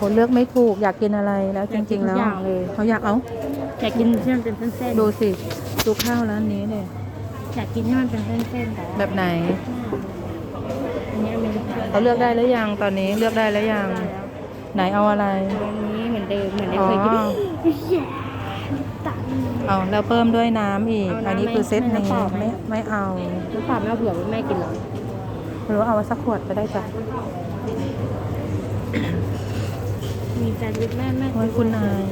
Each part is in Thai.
คนเลือกไม่ถูกอยากกินอะไรแล้วจริง ๆ แล้วอยากกินทุกอย่างเลย เขาอยากเอาอยากกินที่มันเป็นเส้นๆดูสิดูข้าวร้านนี้เนี่ยอยากกินที่มันเป็นเส้นๆแต่ว่าแบบไหน อันนี้มันเขาเลือกได้หรือยังตอนนี้เลือกได้แล้วยังไหนเอาอะไร อันนี้เหมือนเดิมเหมือนได้อ๋อเคยกินแย่ตัด เอาแล้วเพิ่มด้วยน้ำอีก เอาน้ำอันนี้คือเซตไม่นี้น้ำเปล่าไหม ไม่ไม่เอาน้ำเปล่าไม่เอาเผื่อแม่กินหรอหรือว่าเอาสักขวดก็ได้จ้ะ มีแซนด์วิชแม่แม่โอ้ยคุณนาย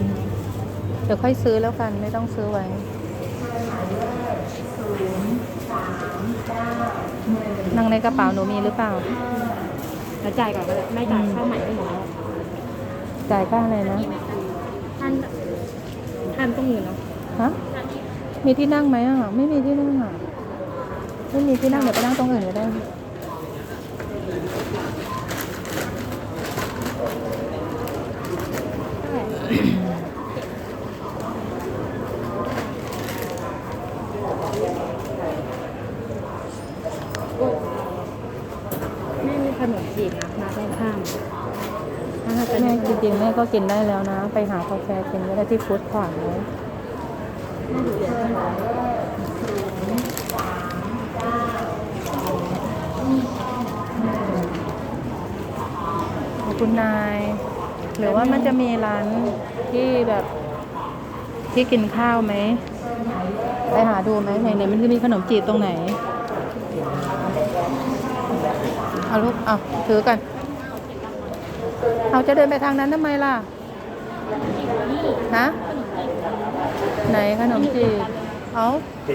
เดี๋ยวค่อยซื้อแล้วกันไม่ต้องซื้อไว้นั่งในกระเป๋าหนูมีหรือเปล่า แล้วจ่ายก่อนก็ได้ไม่จ่ายเข้าใหม่ได้หมดแล้วจ่ายค่าอะไรนะ ท่านท่านต้องเงินเนาะฮะ มีที่นั่งไหมอะ ไม่มีที่นั่งอะ ไม่มีที่นั่งเดี๋ยวไปนั่งตรงอื่นก็ได้ ไม่มีขนมจีบนะมาได้ข้ามถ้าเป็นแม่จริงๆแม่ก็กินได้แล้วนะ ไปหากาแฟกินก็ได้ที่ฟู้ดคอร์ทเลยขอบคุณนาย หรือว่ามันจะมีร้านที่แบบที่กินข้าวไหม ไปหาดูไหมไหนๆมันจะมีขนมจีบตรงไหน เอาลูก เอาถือกัน เอาจะเดินไปทางนั้นทำไมล่ะ ฮะ ไหนขนมจีบ เอา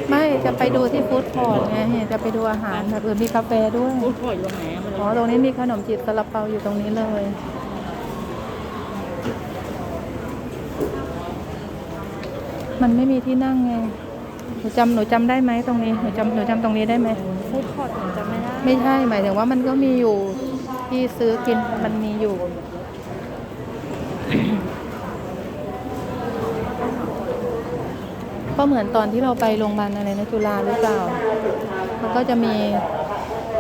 ไม่จะไปดูที่ฟู้ดคอร์ทไงจะไปดูอาหารแบบอื่นมีกาแฟด้วยโอ้โหอยู่ตรงไหนอะมันอ๋อตรงนี้มีขนมจีบซาลาเปาอยู่ตรงนี้เลย มันไม่มีที่นั่งไง หนูจำหนูจำได้ไหมตรงนี้ หนูจำหนูจำตรงนี้ได้ไหม ฟู้ดคอร์ทผมจำไม่ได้ ไม่ใช่ หมายถึงว่ามันก็มีอยู่ที่ซื้อกินมันมีอยู่ ก็เหมือนตอนที่เราไปโรงพยาบาลอะไรนะจุฬาหรือเปล่า มันก็จะมี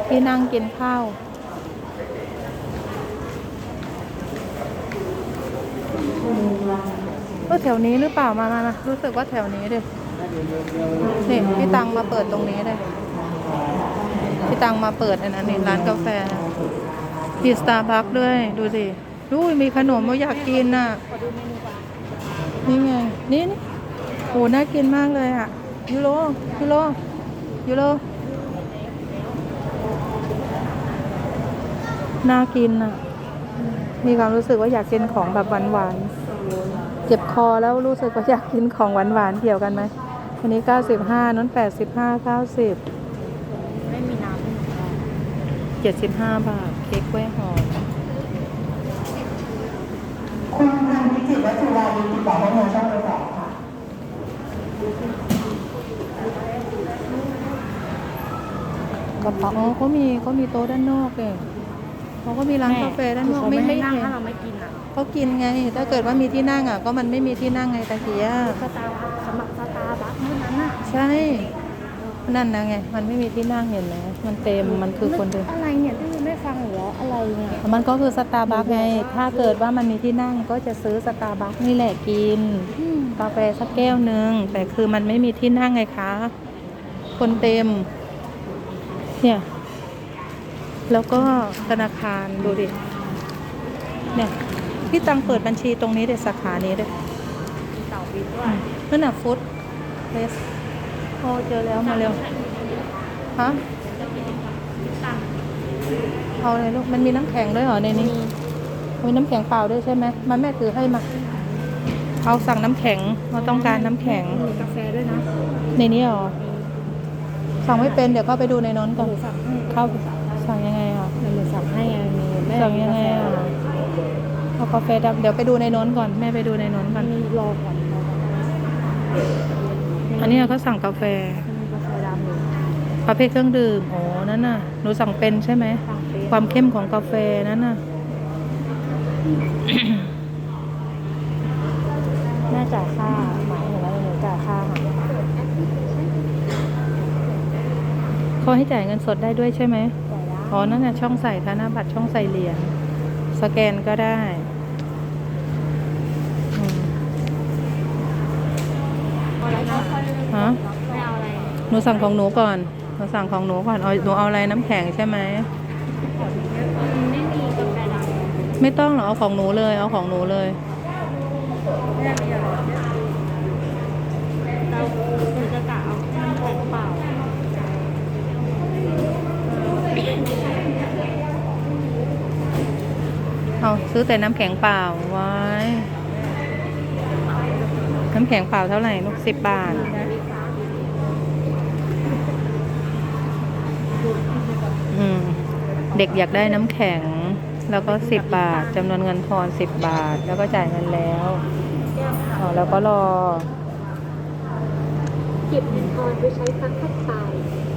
ที่นั่งกินข้าว ก็แถวนี้หรือเปล่ามามามารู้สึกว่าแถวนี้เด็นี่พี่ตังมาเปิดตรงนี้เลยพี่ตังมาเปิดอันนั้นนี่ร้านกาแฟมีสตาร์บัคด้วยดูสิดูมีขนมว่าอยากกินน่ะนี่ไงนี่นี่โหน่ากินมากเลยอะยูโรยูโรยูโรน่ากินอะ มีความรู้สึกว่าอยากกินของแบบหวานๆ เจ็บคอแล้วรู้สึกว่าอยากกินของหวานๆเกี่ยวกันไหมอันนี้95นั้น85 90ไม่มีน้ำไม่มีข้าวเจ็ดสิบห้าบาท เค้กกล้วยหอมคุณทางนิติวัตถุราดีติดต่อให้มาช่องเลยสองค่ะกระเป๋าอ๋อเขามีเขามีโต๊ะด้านนอกเลย เขาก็มีร้านกาแฟด้านนอกคือไม่เขาไม่ให้นั่งเห็นถ้าเราไม่กินอะเขากินไง ถ้าเกิดว่ามีที่นั่งอะ ก็มันไม่มีที่นั่งไงตะเกียบสตาร์บัคสมัครสตาร์บัคเท่านั้นอะใช่ นั่นนะไง มันไม่มีที่นั่งเห็นไหมมันเต็มมันคือคนเดินอะไรเนี่ยที่ไม่ฟังหรือว่าอะไรเนี่ยมันก็คือสตาร์บัคไง ถ้าเกิดว่ามันมีที่นั่งก็จะซื้อสตาร์บัคนี่แหละกินอืมกาแฟสักแก้วหนึ่งแต่คือมันไม่มีที่นั่งไงคะ คนเต็ม เนี่ย แล้วก็ธนาคารดูดิ เนี่ยพี่ตังเปิดบัญชีตรงนี้เด็สาขานี้เด็เต่าบินด้วยนั่นน่ะฟุตเฟสโอ้เจอแล้วมาเร็วฮะเอาเลยลูก มันมีน้ำแข็งด้วยเหรอในนี้ มีน้ำแข็งเปล่าด้วยใช่ไหมมาแม่ถือให้มาเอาสั่งน้ำแข็งเราต้องการน้ำแข็งมีกาแฟด้วยนะ ในนี้เหรอสั่งไม่เป็นเดี๋ยวเข้าไปดูในน้นก่อนหนูสั่งให้เข้าสั่งยังไงอะ หนูสั่งให้ไงมีแม่ สั่งยังไงอะเอากาแฟดำเดี๋ยวไปดูในน้นก่อนแม่ไปดูในน้นก่อน มีรอก่อนรอก่อนอันนี้เขาสั่งกาแฟ มีกาแฟดำอยู่ประเภทเครื่องดื่ม อ๋อ นั่นน่ะ หนูสั่งเป็นใช่ไหม สั่งเป็นความเข้มของกาแฟนั่นน่ะ แม่จ่ายค่าหมายถึงว่าหนูจ่ายค่าค่ะเขาให้จ่ายเงินสดได้ด้วยใช่ไหมจ่ายได้ อ๋อ นั่นนะช่องใส่ธนาบัตรช่องใส่เหรียญสแกนก็ได้ฮะหนูสั่งของหนูก่อน หนูสั่งของหนูก่อนเอาหนูเอาอะไรน้ำแข็งใช่ไหม ไม่ต้องหรอ เอาของหนูเลย เอาของหนูเลย ซื้อแต่น้ำแข็งเปล่าไว้น้ำแข็งเปล่าเท่าไหร่ลูกสิบบาท อืม เด็กอยากได้น้ำแข็ง แล้วก็สิบบาทจำนวนเงินทอนสิบบาท แล้วก็จ่ายเงินแล้วอ๋อแล้วก็รอเก็บเงินทอนไปใช้ครั้งถัดไป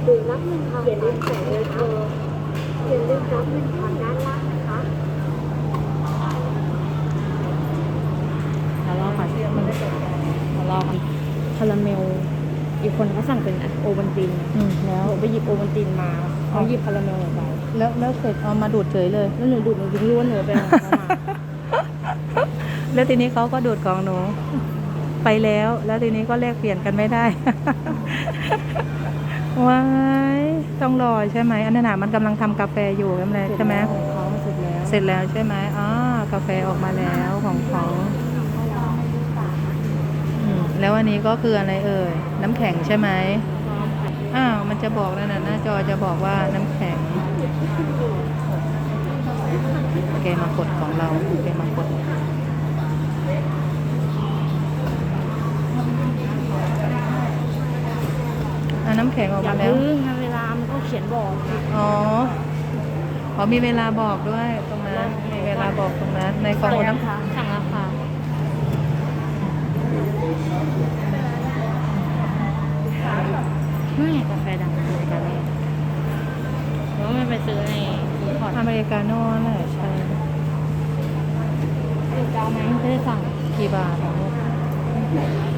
หรือรับเงินทอนอย่าลืมใส่เบอร์โทรอย่าลืมรับเงินทอนด้านล่างนะคะ แล้วรอก่อนแล้วรอก่อนคาราเมล อีกคน เขาสั่งเป็นโอวัลตินอืมแล้ว หนูไปหยิบโอวัลตินมาเขาหยิบคาราเมลออกไปแล้วแล้วเสร็จเอามาดูดเฉยเลย แล้วหนูดูดหนูถึงรู้ว่าหนูไปเอาของเขามาแล้วทีนี้เขาก็ดูดของหนูไปแล้ว แล้วทีนี้ก็แลกเปลี่ยนกันไม่ได้ ว้ายต้องรอใช่ไหมอันนั้นน่ะมันกำลังทำกาแฟอยู่ใช่ไหมใช่ไหมของเขาเสร็จแล้ว เสร็จแล้วใช่ไหมอ๋อกาแฟออกมาแล้วของเขาอืม แล้วอันนี้ก็คืออะไรเอ่ย น้ำแข็งใช่ไหมอ้าว มันจะบอกแล้วนะหน้าจอจะบอกว่าน้ำแข็งโอเคมากดของเราโอเคมากดอะน้ำแข็งออกอย่ามาแล้วพึ่งนะเวลา มันก็เขียนบอก อ๋ออ๋อมีเวลาบอกด้วยตรงนั้น มีเวลาบอกตรงนั้น ในของน้ำสั่งราคา ไม่ไงกาแฟดำอเมริกาโน่หรือว่ามันไปซื้อในฟูดคอร์ทอเมริกาโน่แหละใช่จะเอาไหมไม่ได้สั่งกี่บาทของลูก